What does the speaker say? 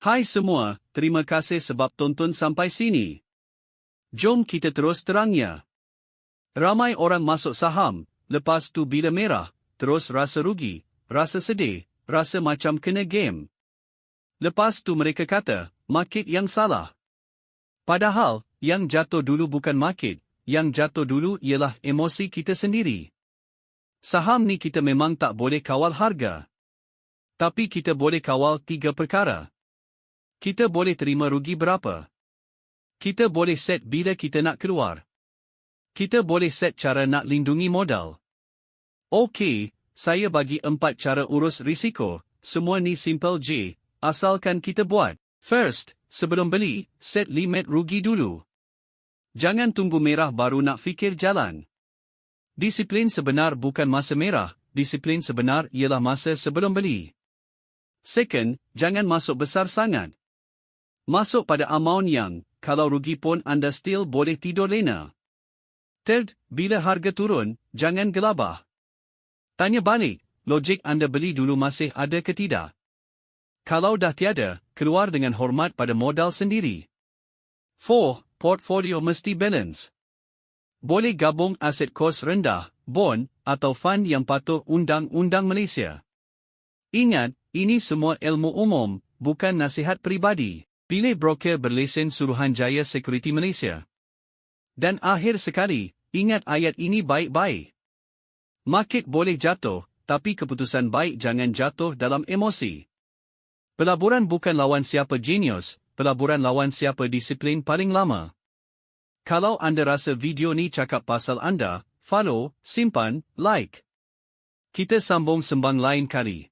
Hai semua, terima kasih sebab tonton sampai sini. Jom kita terus terangnya. Ramai orang masuk saham, lepas tu bila merah, terus rasa rugi, rasa sedih, rasa macam kena game. Lepas tu mereka kata, market yang salah. Padahal, yang jatuh dulu bukan market, yang jatuh dulu ialah emosi kita sendiri. Saham ni kita memang tak boleh kawal harga. Tapi kita boleh kawal tiga perkara. Kita boleh terima rugi berapa? Kita boleh set bila kita nak keluar. Kita boleh set cara nak lindungi modal. Okey, saya bagi empat cara urus risiko, semua ni simple je, asalkan kita buat. First, sebelum beli, set limit rugi dulu. Jangan tunggu merah baru nak fikir jalan. Disiplin sebenar bukan masa merah, disiplin sebenar ialah masa sebelum beli. Second, jangan masuk besar sangat. Masuk pada amount yang, kalau rugi pun anda still boleh tidur lena. Third, bila harga turun, jangan gelabah. Tanya balik, logik anda beli dulu masih ada ke tidak? Kalau dah tiada, keluar dengan hormat pada modal sendiri. 4. Portfolio mesti balance. Boleh gabung aset kos rendah, bond, atau fund yang patuh undang-undang Malaysia. Ingat, ini semua ilmu umum, bukan nasihat peribadi. Pilih broker berlesen Suruhanjaya Security Malaysia. Dan akhir sekali, ingat ayat ini baik-baik. Market boleh jatuh, tapi keputusan baik jangan jatuh dalam emosi. Pelaburan bukan lawan siapa genius, pelaburan lawan siapa disiplin paling lama. Kalau anda rasa video ni cakap pasal anda, follow, simpan, like. Kita sambung sembang lain kali.